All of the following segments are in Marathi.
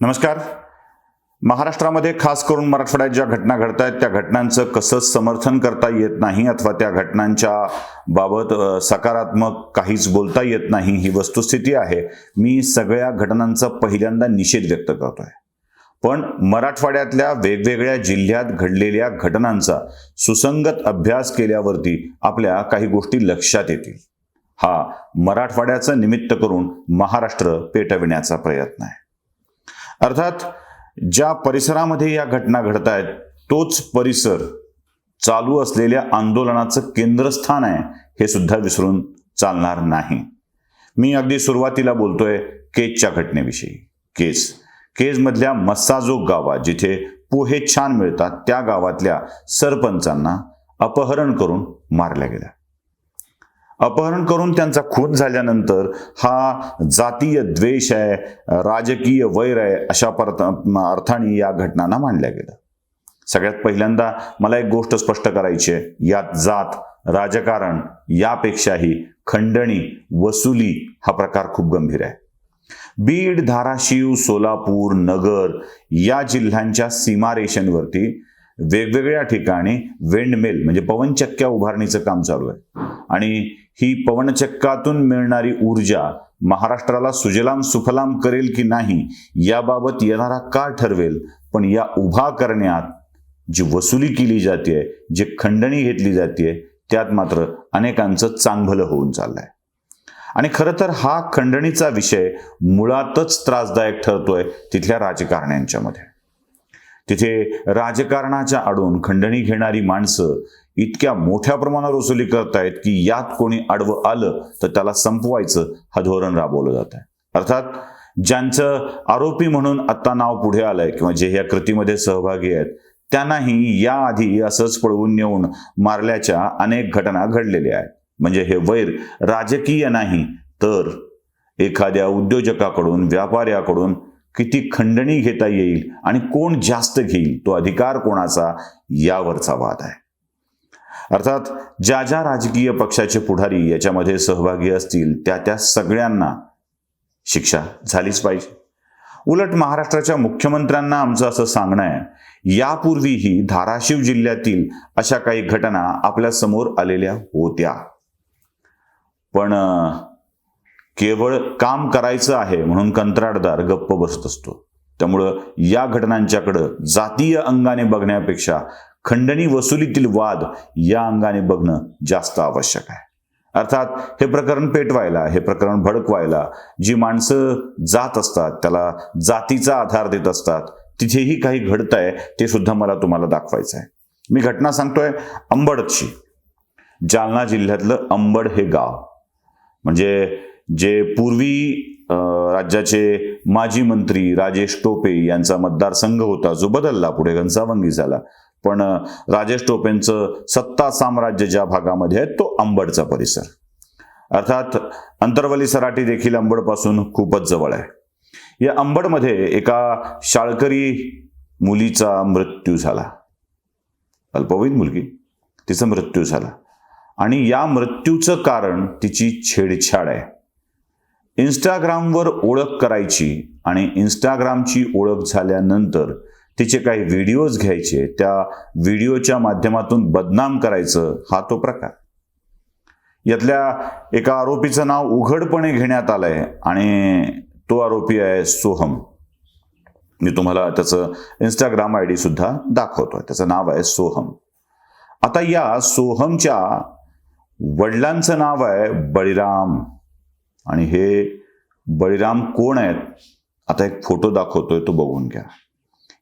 नमस्कार. महाराष्ट्रामध्ये खास करून मराठवाड्यात ज्या घटना घडत आहेत त्या घटनांचं कसं समर्थन करता येत नाही अथवा त्या घटनांच्या बाबत सकारात्मक काहीच बोलता येत नाही ही वस्तुस्थिती आहे. मी सगळ्या घटनांचा पहिल्यांदा निषेध व्यक्त करतोय. पण मराठवाड्यातल्या वेगवेगळ्या जिल्ह्यात घडलेल्या घटनांचा सुसंगत अभ्यास केल्यावरती आपल्या काही गोष्टी लक्षात येतील. हा मराठवाड्याचं निमित्त करून महाराष्ट्र पेटविण्याचा प्रयत्न आहे. अर्थात ज्या परिसरामध्ये या घटना घडत आहेत तोच परिसर चालू असलेल्या आंदोलनाचं केंद्रस्थान आहे हे सुद्धा विसरून चालणार नाही. मी अगदी सुरुवातीला बोलतोय केजच्या घटनेविषयी. केज. केजमधल्या मस्साजोग गावात जिथे पोहे छान मिळतात त्या गावातल्या सरपंचांना अपहरण करून मारल्या गेल्या. अपहरण करून त्यांचा खून झाल्यानंतर हा जातीय द्वेष आहे राजकीय वैर आहे अशा परत अर्थाने या घटनांना मांडल्या गेल्या. सगळ्यात पहिल्यांदा मला एक गोष्ट स्पष्ट करायची आहे. यात जात राजकारण यापेक्षाही खंडणी वसुली हा प्रकार खूप गंभीर आहे. बीड धाराशिव सोलापूर नगर या जिल्ह्यांच्या सीमारेषांवरती वेगवेगळ्या ठिकाणी वेंडमेल म्हणजे पवनचक्क्या उभारणीचं काम चालू आहे. आणि ही पवनचक्कातून मिळणारी ऊर्जा महाराष्ट्राला सुजलाम सुफलाम करेल की नाही याबाबत येणारा काळ ठरवेल पण या उभा करण्यात जी वसुली केली जाते जी खंडणी घेतली जाते त्यात मात्र अनेकांचं चांगलं होऊन चाललंय. आणि खरं तर हा खंडणीचा विषय मुळातच त्रासदायक ठरतोय तिथल्या राजकारण्यांच्या मध्ये. तिथे राजकारणाच्या आडून खंडणी घेणारी माणसं इतक्या मोठ्या प्रमाणावर वसुली करतायत की यात कोणी आडवं आलं तर त्याला संपवायचं हा धोरण राबवलं जात आहे. अर्थात ज्यांचं आरोपी म्हणून आत्ता नाव पुढे आलंय किंवा जे या कृतीमध्ये सहभागी आहेत त्यांनाही याआधी असंच पळवून नेऊन मारल्याच्या अनेक घटना घडलेल्या आहेत. म्हणजे हे वैर राजकीय नाही तर एखाद्या उद्योजकाकडून व्यापाऱ्याकडून किती खंडणी घेता येईल आणि कोण जास्त घेईल तो अधिकार कोणाचा यावरचा वाद आहे. अर्थात ज्या ज्या राजकीय पक्षाचे पुढारी याच्यामध्ये सहभागी असतील त्या त्या सगळ्यांना शिक्षा झालीच पाहिजे. उलट महाराष्ट्राच्या मुख्यमंत्र्यांना आमचं असं सांगणं आहे यापूर्वीही धाराशिव जिल्ह्यातील अशा काही घटना आपल्यासमोर आलेल्या होत्या. पण केवळ काम करायचं आहे म्हणून कंत्राटदार गप्प बसत असतो. त्यामुळं या घटनांच्याकडं जातीय अंगाने बघण्यापेक्षा खंडणी वसुलीतील वाद या अंगाने बघणं जास्त आवश्यक आहे. अर्थात हे प्रकरण पेटवायला हे प्रकरण भडकवायला जी माणसं जात असतात त्याला जातीचा आधार देत असतात तिथेही काही घडत आहे ते सुद्धा मला तुम्हाला दाखवायचं आहे. मी घटना सांगतोय अंबडची. जालना जिल्ह्यातलं अंबड हे गाव. म्हणजे जे पूर्वी राज्याचे माजी मंत्री राजेश टोपे यांचा मतदारसंघ होता जो बदलला पुढे घनसावंगी झाला. पण राजेश टोपेंचं सत्ता साम्राज्य ज्या भागामध्ये आहे तो अंबडचा परिसर. अर्थात अंतरवली सराटी देखील अंबडपासून खूपच जवळ आहे. या अंबडमध्ये एका शाळकरी मुलीचा मृत्यू झाला. अल्पवयीन मुलगी तिचा मृत्यू झाला. आणि या मृत्यूचं कारण तिची छेडछाड आहे. इंस्टाग्रामवर ओळख करायची आणि इंस्टाग्रामची ओळख झाल्यानंतर तिचे काही व्हिडिओज घ्यायचे त्या व्हिडिओच्या माध्यमातून बदनाम करायचं हा तो प्रकार. यातल्या एका आरोपीचं नाव उघडपणे घेण्यात आलंय आणि तो आरोपी आहे सोहम. मी तुम्हाला त्याचं इंस्टाग्राम आय डी सुद्धा दाखवतोय. त्याचं नाव आहे सोहम. आता या सोहमच्या वडिलांचं नाव आहे बळीराम. आणि हे बळीराम कोण आहेत? आता एक फोटो दाखवतोय तो बघून घ्या.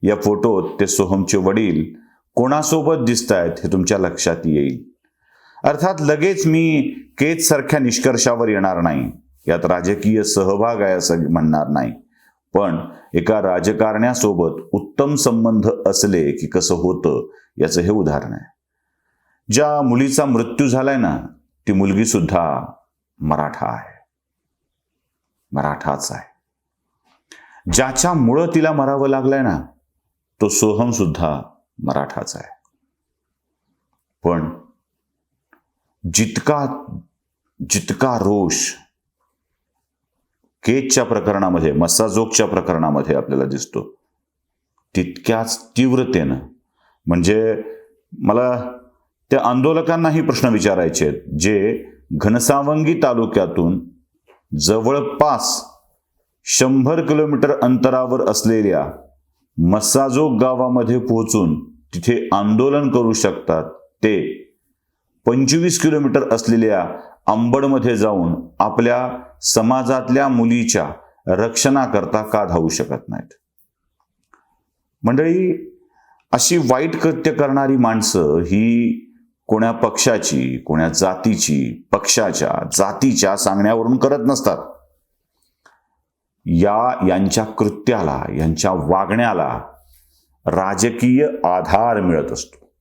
या फोटोत ते सोहमचे वडील कोणासोबत दिसत आहेत हे तुमच्या लक्षात येईल. अर्थात लगेच मी केज सारख्या निष्कर्षावर येणार नाही. यात राजकीय सहभाग आहे असं म्हणणार नाही. पण एका राजकारण्यासोबत उत्तम संबंध असले की कसं होतं याचं हे उदाहरण आहे. ज्या मुलीचा मृत्यू झालाय ना ती मुलगी सुद्धा मराठा आहे. मराठाच आहे. ज्याच्यामुळं तिला मरावं लागलंय ना तो सोहम सुद्धा मराठाच आहे. पण जितका जितका रोष केजच्या प्रकरणामध्ये मस्साजोगच्या प्रकरणामध्ये आपल्याला दिसतो तितक्याच तीव्रतेनं. म्हणजे मला त्या आंदोलकांनाही प्रश्न विचारायचे आहेत जे घनसावंगी तालुक्यातून जवळपास शंभर किलोमीटर अंतरावर असलेल्या मसाजो गावामध्ये पोहोचून तिथे आंदोलन करू शकतात. ते पंचवीस किलोमीटर असलेल्या अंबडमध्ये जाऊन आपल्या समाजातल्या मुलीच्या रक्षणाकरता का धावू शकत नाहीत. मंडळी अशी वाईट कृत्य करणारी माणसं ही कोण्या पक्षाची कोण्या जातीची पक्षाच्या जातीच्या सांगण्यावरून करत नसतात. या यांच्या कृत्याला यांच्या वागण्याला राजकीय आधार मिळत असतो.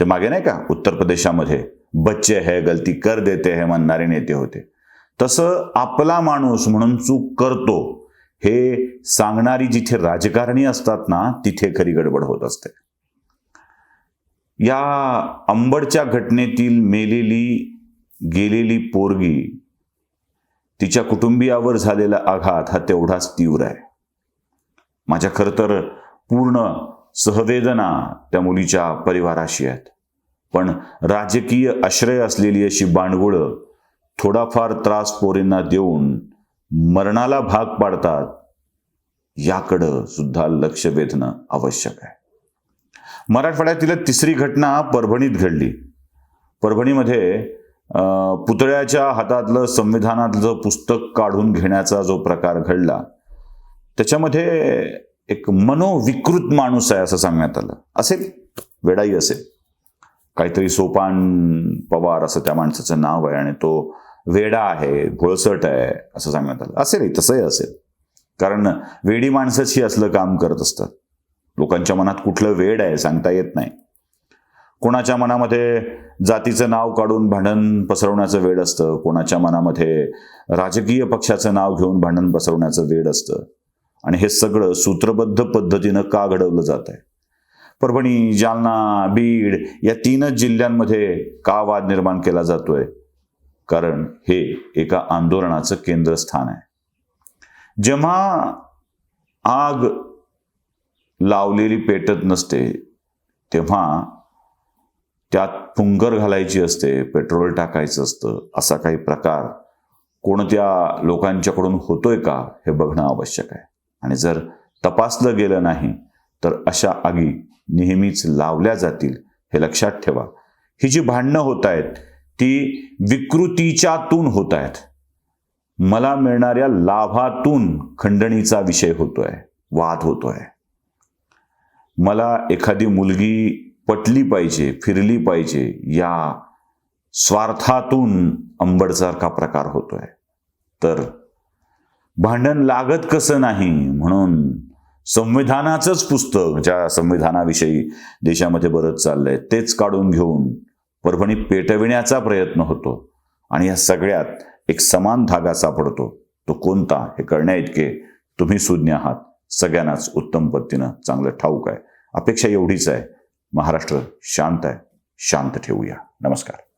ते मागे नाही का? उत्तर प्रदेशामध्ये बच्चे है गलती कर देते है म्हणणारे नेते होते. तसं आपला माणूस म्हणून चूक करतो हे सांगणारी जिथे राजकारणी असतात ना तिथे खरी गडबड होत असते. या अंबडच्या घटनेतील मेलेली गेलेली पोरगी तिच्या कुटुंबियावर झालेला आघात हा तेवढाच तीव्र आहे. माझ्या खरं तर पूर्ण सहवेदना त्या मुलीच्या परिवाराशी आहेत. पण राजकीय आश्रय असलेली अशी बांडगुळं थोडाफार त्रास पोरींना देऊन मरणाला भाग पाडतात याकडं सुद्धा लक्ष वेधणं आवश्यक आहे. मराठवाड्यातील तिसरी घटना परभणीत घडली. परभणीमध्ये पुतळ्याच्या हातातलं संविधानातलं पुस्तक काढून घेण्याचा जो प्रकार घडला त्याच्यामध्ये एक मनोविकृत माणूस आहे असं सांगण्यात आलं. असेल? वेडाई असेल. काहीतरी सोपान पवार असं त्या माणसाचं नाव आहे आणि तो वेडा आहे घोळसट आहे असं सांगण्यात आलं. असेल तसंही असेल. कारण वेडी माणसंच ही असलं काम करत असतात. लोकांच्या मनात कुठलं वेड आहे सांगता येत नाही. कोणाच्या मनामध्ये जातीचं नाव काढून भांडण पसरवण्याचं वेड असतं? कोणाच्या मनामध्ये राजकीय पक्षाचं नाव घेऊन भांडण पसरवण्याचं वेड असतं? आणि हे सगळं सूत्रबद्ध पद्धतीनं का घडवलं जात आहे? परभणी जालना बीड या तीनच जिल्ह्यांमध्ये का वाद निर्माण केला जातोय? कारण हे एका आंदोलनाचं केंद्रस्थान आहे. जेव्हा आग लावलेली पेटत नसते. तेव्हा त्यात पुंगर घालायची असते पेट्रोल टाकायचं असतं असा काही प्रकार कोणत्या लोकांच्याकडून होतोय का हे बघणं आवश्यक आहे. आणि जर तपासलं गेलं नाही तर अशा आगी नेहमीच लावल्या जातील हे लक्षात ठेवा. ही जी भांडणं होत आहेत ती विकृतीच्यातून होत आहेत मला मिळणाऱ्या लाभातून खंडणीचा विषय होतोय वाद होतोय. मला एखादी मुलगी पटली पाहिजे फिरली पाहिजे या स्वार्थातून अंबडसारखा प्रकार होतोय. तर भांडण लागत कसं नाही म्हणून संविधानाचंच पुस्तक ज्या संविधानाविषयी देशामध्ये बरंच चाललंय तेच काढून घेऊन परभणी पेटविण्याचा प्रयत्न होतो आणि या सगळ्यात एक समान धागा सापडतो. तो कोणता हे करण्याइतके तुम्ही सुज्ञ आहात. सगळ्यांनाच उत्तम पद्धतीनं चांगलं ठाऊक आहे. अपेक्षा एवढीच आहे. महाराष्ट्र शांत आहे. शांत ठेवूया. नमस्कार.